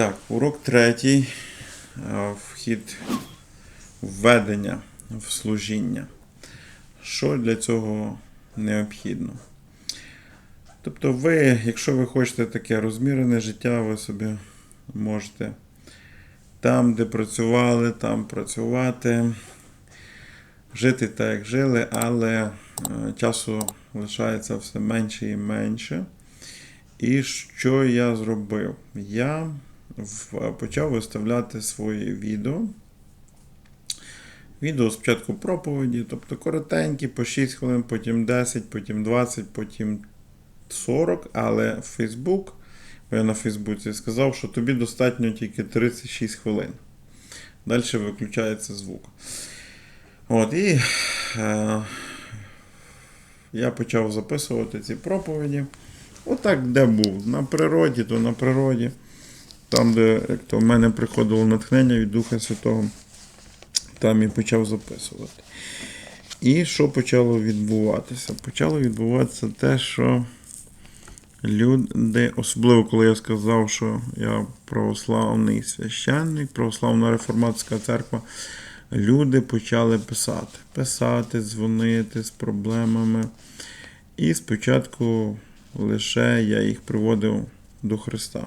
Так, урок третій. Е, Вхід введення в служіння. Що для цього необхідно? Тобто, ви, якщо ви хочете таке розмірене життя, ви собі можете там, де працювали, там працювати, жити так, як жили, але е, часу лишається все менше і менше. І що я зробив? Я почав виставляти свої відео. Відео спочатку проповіді, тобто коротенькі, по 6 хвилин, потім 10, потім 20, потім 40, але Facebook, бо я на Фейсбуці сказав, що тобі достатньо тільки 36 хвилин. Далі виключається звук. От, і е, я почав записувати ці проповіді. Отак, де був. На природі, то на природі. Там, де як то в мене приходило натхнення від Духа Святого, там і почав записувати. І що почало відбуватися? Почало відбуватися те, що люди, особливо коли я сказав, що я православний священник, православна реформатська церква, люди почали писати. Писати, дзвонити з проблемами. І спочатку лише я їх приводив до Христа.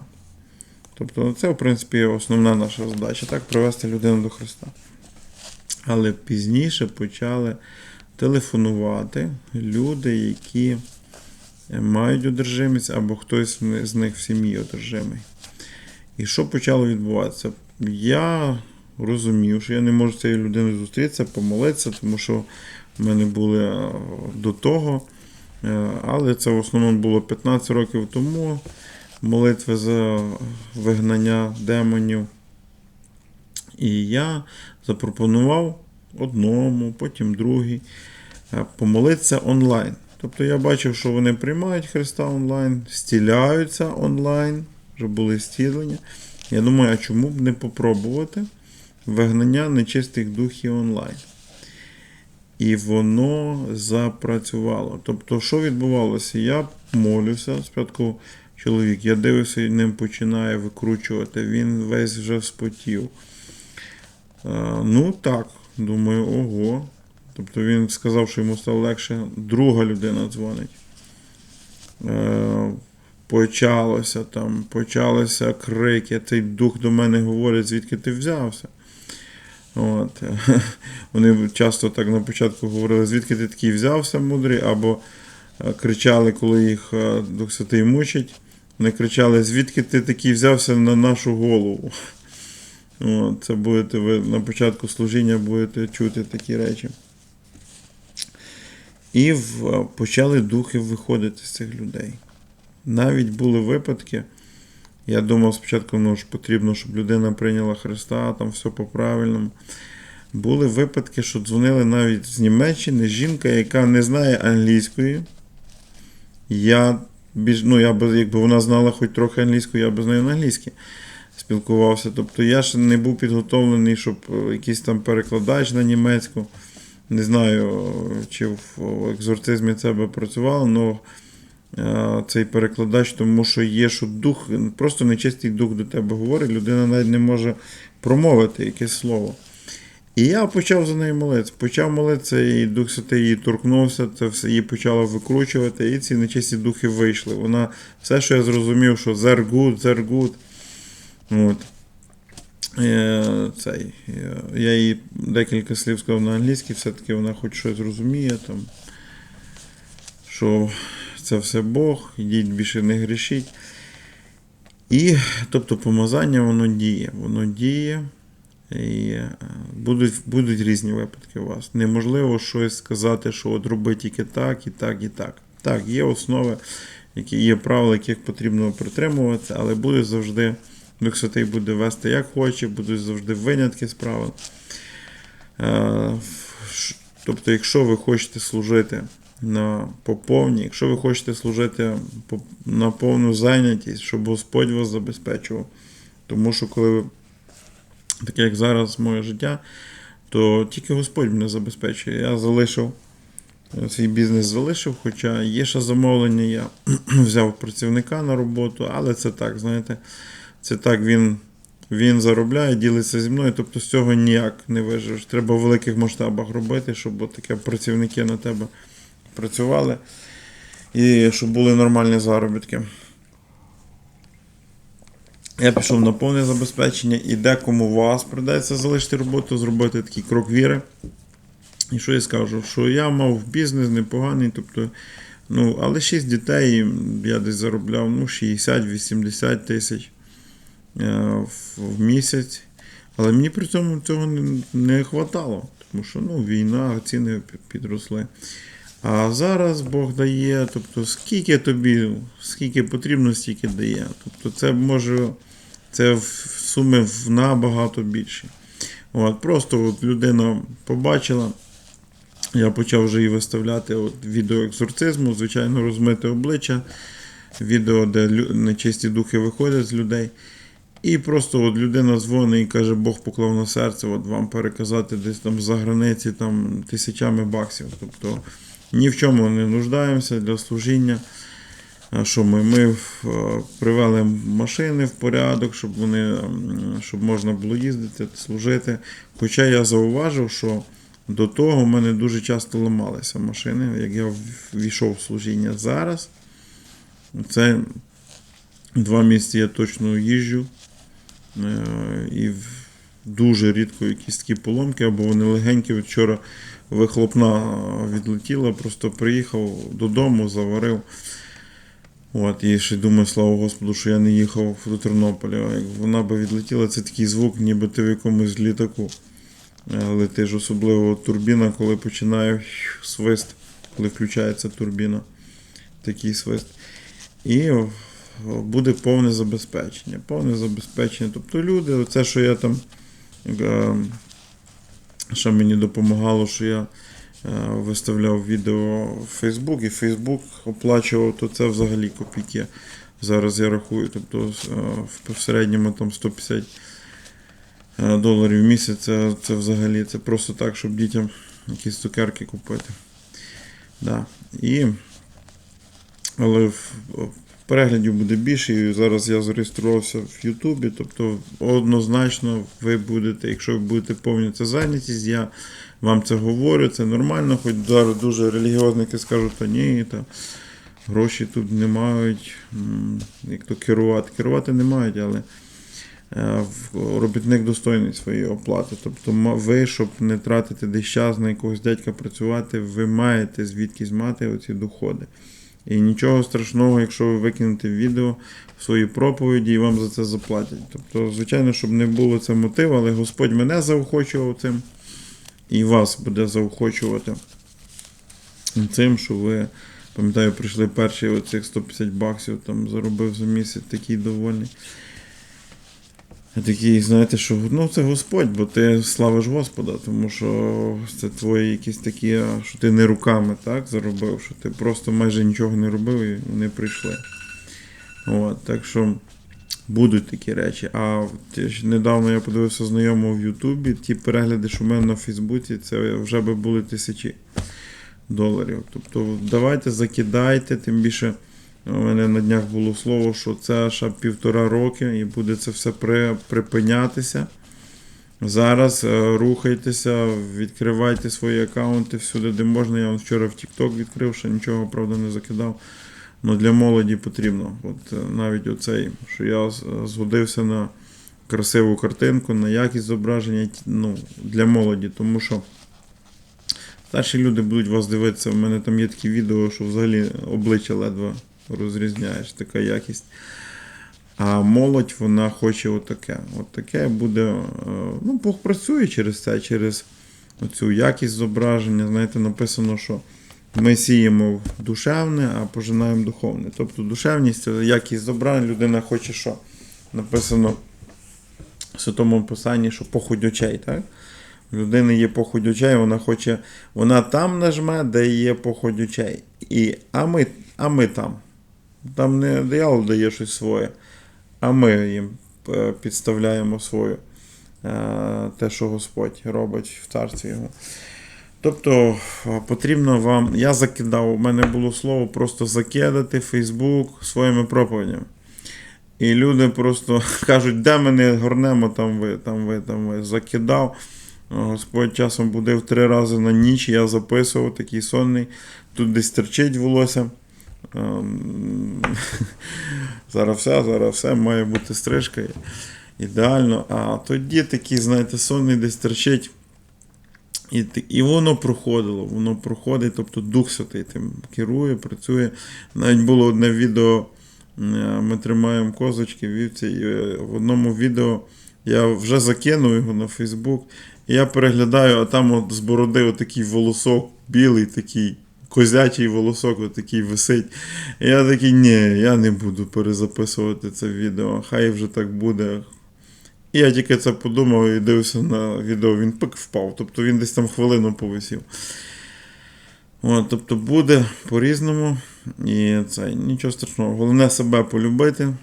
Тобто, це, в принципі, основна наша задача, так, привести людину до Христа. Але пізніше почали телефонувати люди, які мають одержимість, або хтось з них в сім'ї одержимий. І що почало відбуватися? Я розумів, що я не можу з цією людиною зустрітися, помолитися, тому що в мене були е, до того. Е, Але це в основному було 15 років тому. Молитви за вигнання демонів. І я запропонував одному, потім другий е, помолитися онлайн. Тобто я бачив, що вони приймають Христа онлайн, стіляються онлайн, вже були стілення. Я думаю, а чому б не попробувати вигнання нечистих духів онлайн? І воно запрацювало. Тобто, що відбувалося? Я молюся, спочатку чоловік, я дивився і ним починає викручувати, він весь вже спотів. Е, Ну так, думаю, ого. Тобто він сказав, що йому стало легше. Друга людина дзвонить. Е, Почалося там, почалися крики, цей дух до мене говорить, звідки ти взявся. От. Вони часто так на початку говорили, звідки ти такий взявся, мудрий, або е, кричали, коли їх Дух Святий мучить. Вони кричали, звідки ти такий взявся на нашу голову. Це будете ви на початку служіння будете чути такі речі. І почали духи виходити з цих людей. Навіть були випадки. Я думав спочатку, ну ж потрібно, щоб людина прийняла Христа, там все по-правильному. Були випадки, що дзвонили навіть з Німеччини жінка, яка не знає англійської. Я більш, ну, я би, якби вона знала хоч трохи англійської, я би з нею на англійській спілкувався. Тобто я ще не був підготовлений, щоб е, якийсь там перекладач на німецьку. Не знаю, чи в екзорцизмі це би працювало, але цей перекладач, тому що є, що дух, просто нечистий дух до тебе говорить, людина навіть не може промовити якесь слово. І я почав за нею молитися. Почав молитися, і Дух Святий її торкнувся, це все її почало викручувати, і ці нечисті духи вийшли. Вона все, що я зрозумів, що good, they're good. Я їй декілька слів сказав на англійській, все-таки вона хоч щось розуміє, там, що це все Бог, ідіть більше не грішіть. І, тобто, помазання воно діє. Воно діє. І е, будуть, будуть різні випадки у вас. Неможливо щось сказати, що от роби тільки так, і так, і так. Так, є основи, які є правила, яких потрібно притримуватися, але буде завжди. Дух Святий буде вести як хоче, будуть завжди винятки з правил. Е, Тобто, якщо ви хочете служити на поповні, якщо ви хочете служити на повну зайнятість, щоб Господь вас забезпечував. Тому що коли ви, таке як зараз моє життя, то тільки Господь мене забезпечує. Я залишив е, свій бізнес залишив, хоча є ще замовлення, я взяв працівника на роботу, але це так, знаєте, Це так він, він заробляє, ділиться зі мною, тобто з цього ніяк не виживеш. Треба в великих масштабах робити, щоб таке працівники на тебе працювали і щоб були нормальні заробітки. Я пішов на повне забезпечення, і декому вас придеться залишити роботу, зробити такий крок віри. І що я скажу? Що я мав бізнес непоганий, тобто, ну, але 6 дітей я десь заробляв ну, 60-80 тисяч е, в, місяць. Але мені при цьому цього не, хватало, тому що ну, війна, ціни підросли. А зараз Бог дає, тобто скільки тобі, скільки потрібно, стільки дає. Тобто це може, це в суми набагато більше. От, просто от людина побачила, я почав вже і виставляти от відео екзорцизму, звичайно, розмите обличчя, відео, де нечисті духи виходять з людей. І просто от людина дзвонить і каже, Бог поклав на серце, от вам переказати десь там за границі там, тисячами баксів. Тобто ні в чому не нуждаємося для служіння. Що ми? Ми привели машини в порядок, щоб вони щоб можна було їздити, служити. Хоча я зауважив, що до того в мене дуже часто ламалися машини, як я ввійшов в служіння зараз. Це два місяці я точно їжджу. Е, І дуже рідко якісь такі поломки, або вони легенькі. Вчора вихлопна відлетіла, просто приїхав додому, заварив. От, і ще думаю, слава Господу, що я не їхав до Тернополя. Як вона би відлетіла, це такий звук, ніби ти в якомусь літаку е, летиш, особливо турбіна, коли починає свист, коли включається турбіна. Такий свист. І буде повне забезпечення. Повне забезпечення. Тобто люди, оце, що я там. Е, Що мені допомагало, що я е, виставляв відео в Facebook, і Facebook оплачував, то це взагалі копійки. Зараз я рахую. Тобто е, в- середньому там 150 е, доларів в місяць це, це взагалі це просто так, щоб дітям якісь цукерки купити. Да. І, але переглядів буде більше. І зараз я зареєструвався в Ютубі. Тобто однозначно ви будете, якщо ви будете повні це зайнятість, я вам це говорю, це нормально, хоч зараз дуже релігіозники скажуть, та ні, та гроші тут не мають, як то керувати. Керувати не мають, але е, робітник достойний своєї оплати. Тобто ви, щоб не тратити десь час на якогось дядька працювати, ви маєте звідкись мати оці доходи. І нічого страшного, якщо ви викинете відео в свої проповіді і вам за це заплатять. Тобто, звичайно, щоб не було це мотив, але Господь мене заохочував цим і вас буде заохочувати цим, що ви, пам'ятаю, прийшли перші оцих 150 баксів, там заробив за місяць такий довольний. Я такий, знаєте, що ну це Господь, бо ти славиш Господа, тому що це твої якісь такі, що ти не руками так заробив, що ти просто майже нічого не робив і вони прийшли. От, так що будуть такі речі. А недавно я подивився знайомого в Ютубі, ті перегляди, що в мене на Фейсбуці, це вже би були тисячі доларів. Тобто давайте закидайте, тим більше. У мене на днях було слово, що це ще півтора роки і буде це все при, припинятися. Зараз е, рухайтеся, відкривайте свої аккаунти всюди, де можна. Я вон вчора в TikTok відкрив, ще нічого, правда, не закидав. Ну для молоді потрібно. От е, навіть оцей, що я згодився на красиву картинку, на якість зображення ну, для молоді, тому що старші люди будуть вас дивитися. У мене там є такі відео, що взагалі обличчя ледве розрізняєш, така якість. А молодь вона хоче отаке. От таке буде. е, Ну, Бог працює через це, через цю якість зображення. Знаєте, написано, що ми сіємо душевне, а пожинаємо духовне. Тобто душевність це якість зображення, людина хоче що? Написано в Святому Писанні, що похудь очей, так? У людини є похудь очей, вона хоче, вона там нажме, де є похудь очей. І, а, ми, а ми там. Там не диявол дає щось своє, а ми їм е, підставляємо свою е, те, що Господь робить в царстві його. Тобто е, потрібно вам. Я закидав, у мене було слово просто закидати Фейсбук своїми проповідями. І люди просто кажуть, де мене горнемо, там ви, там ви, там ви закидав. Господь часом будив три рази на ніч, я записував такий сонний. Тут десь терчить волосся. Ем, Зараз все, зараз все, має бути стрижка. Ідеально. А тоді такий, знаєте, сонний десь терчить. І, і воно проходило, воно проходить, тобто Дух Святий тим керує, працює. Навіть було одне відео, е, ми тримаємо козочки, вівці, і е, в одному відео я вже закинув його на Фейсбук, і я переглядаю, а там от з бороди отакий волосок білий, такий козячий волосок, отакий висить. Я такий, ні, я не буду перезаписувати це відео, хай вже так буде. І я тільки це подумав і дивився на відео, він пик впав. Тобто він десь там хвилину повисів. От, тобто буде по-різному. І це нічого страшного. Головне себе полюбити,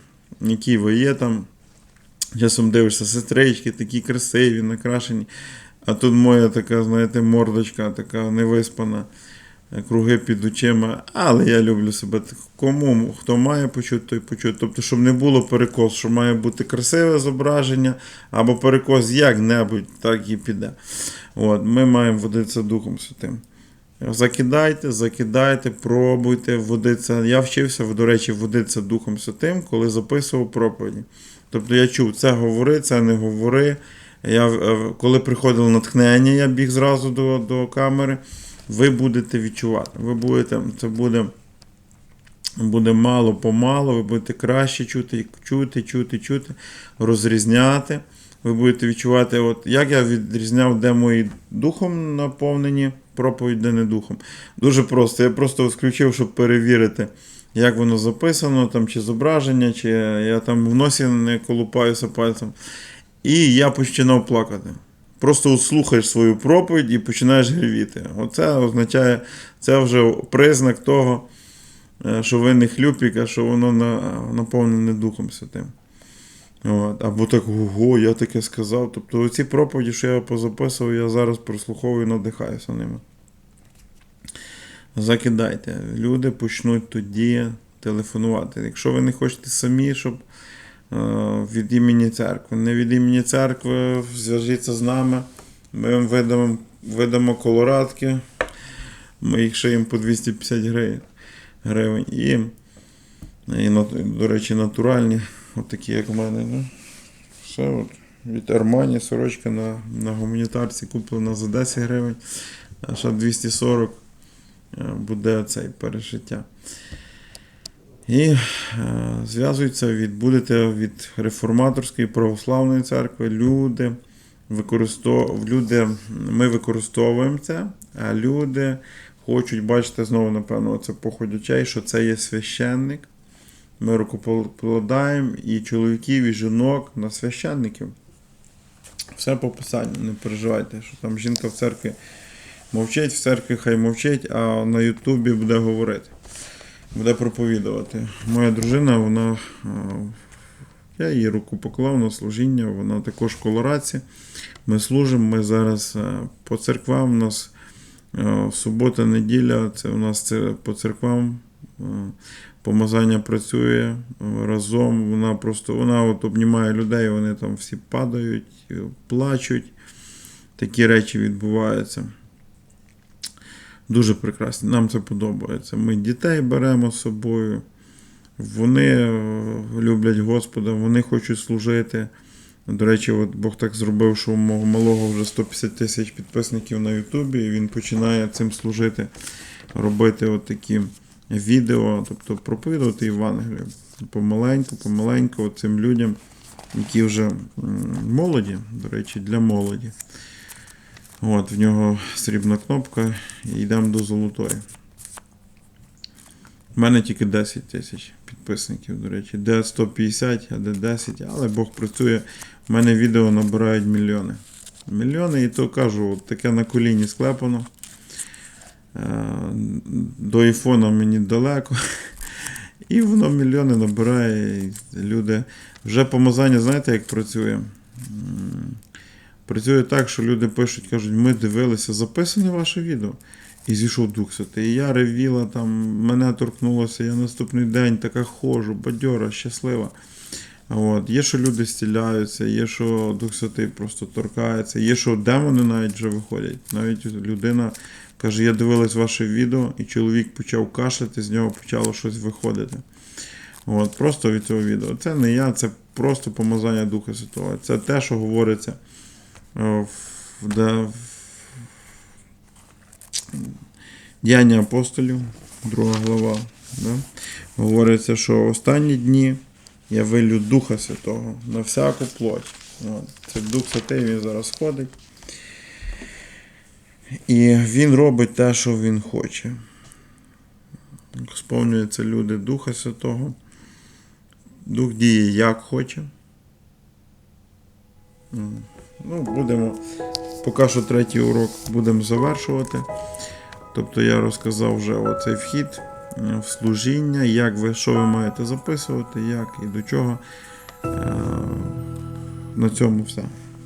які ви є там. Часом дивишся, сестрички такі красиві, накрашені. А тут моя така, знаєте, мордочка, така невиспана, круги під очима. Але я люблю себе. Кому хто має почути, той почути. Тобто, щоб не було перекос, що має бути красиве зображення, або перекос як-небудь, так і піде. От, ми маємо водитися Духом Святим. Закидайте, закидайте, пробуйте водитися. Я вчився, до речі, водитися Духом Святим, коли записував проповіді. Тобто я чув, це говори, це не говори. Я, е, коли приходило натхнення, я біг зразу до, до камери. Ви будете відчувати. Ви будете, це буде, буде мало помалу, ви будете краще чути, чути, чути, чути, розрізняти. Ви будете відчувати, от як я відрізняв, де мої духом наповнені проповідь, де не духом. Дуже просто. Я просто включив, щоб перевірити, як воно записано, там, чи зображення, чи я там в носі не колупаюся пальцем. І я починав плакати. Просто от слухаєш свою проповідь і починаєш грівіти. Оце означає, це вже признак того, е, що ви не хлюпік, а що воно наповнене Духом Святим. От. Або так, ого, я таке сказав. Тобто ці проповіді, що я позаписував, я зараз прослуховую і надихаюся ними. Закидайте. Люди почнуть тоді телефонувати. Якщо ви не хочете самі, щоб від імені церкви, не від імені церкви, зв'яжіться з нами. Ми вам видамо, видамо колорадки. Ми їх шиємо по 250 гривень. І, і до речі, натуральні, от як в мене. Ну, все от. Від Армані сорочка на, на гуманітарці куплена за 10 гривень, а ще 240 е, буде цей перешиття. І е, зв'язуються відбудете від реформаторської православної церкви. Люди, використов... люди, ми використовуємо це, а люди хочуть бачити знову, напевно, це похідь очей, що це є священник. Ми рукополадаємо і чоловіків, і жінок на священників. Все по писанню, не переживайте, що там жінка в церкві мовчить, в церкві хай мовчить, а на Ютубі буде говорити, буде проповідувати. Моя дружина, вона, я її руку поклав на служіння, вона також в колораці. Ми служимо, ми зараз по церквам, у нас субота, неділя, це у нас це по церквам. Помазання працює разом. Вона просто вона от обнімає людей, вони там всі падають, плачуть. Такі речі відбуваються. Дуже прекрасні. Нам це подобається. Ми дітей беремо з собою. Вони е, люблять Господа, вони хочуть служити. До речі, от Бог так зробив, що у мого малого вже 150 тисяч підписників на Ютубі, і він починає цим служити, робити от такі відео, тобто проповідувати Євангелію. Помаленьку, помаленьку цим людям, які вже молоді, до речі, для молоді. От, в нього срібна кнопка, і йдемо до золотої. У мене тільки 10 тисяч підписників, до речі, де 150, а де 10, але Бог працює. У мене відео набирають мільйони. Мільйони, і то кажу, от таке на коліні склепано. Е, До айфона мені далеко. І воно мільйони набирає. і Люди. Вже помазання, знаєте, як працює? Працює так, що люди пишуть, кажуть, ми дивилися, записане ваше відео. І зійшов Дух Святий. І я ревіла, там, мене торкнулося, я наступний день така ходжу, бадьора, щаслива. От. Є, що люди стіляються, є, що Дух Святий просто торкається, є, що демони навіть вже виходять. Навіть людина каже, я дивилась ваше відео, і чоловік почав кашляти, з нього почало щось виходити. От, просто від цього відео. Це не я, це просто помазання Духа Святого. Це те, що говориться в, Діяння апостолів, друга глава. Да? Говориться, що останні дні я вилю Духа Святого на всяку плоть. Це Дух Святий, він зараз ходить. І він робить те, що він хоче. Сповнюються люди Духа Святого. Дух діє як хоче. Ну, будемо. Поки що третій урок будемо завершувати. Тобто я розказав вже оцей вхід е, в служіння, як ви, що ви маєте записувати, як і до чого. Е, На цьому все.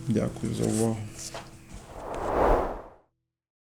Дякую за увагу.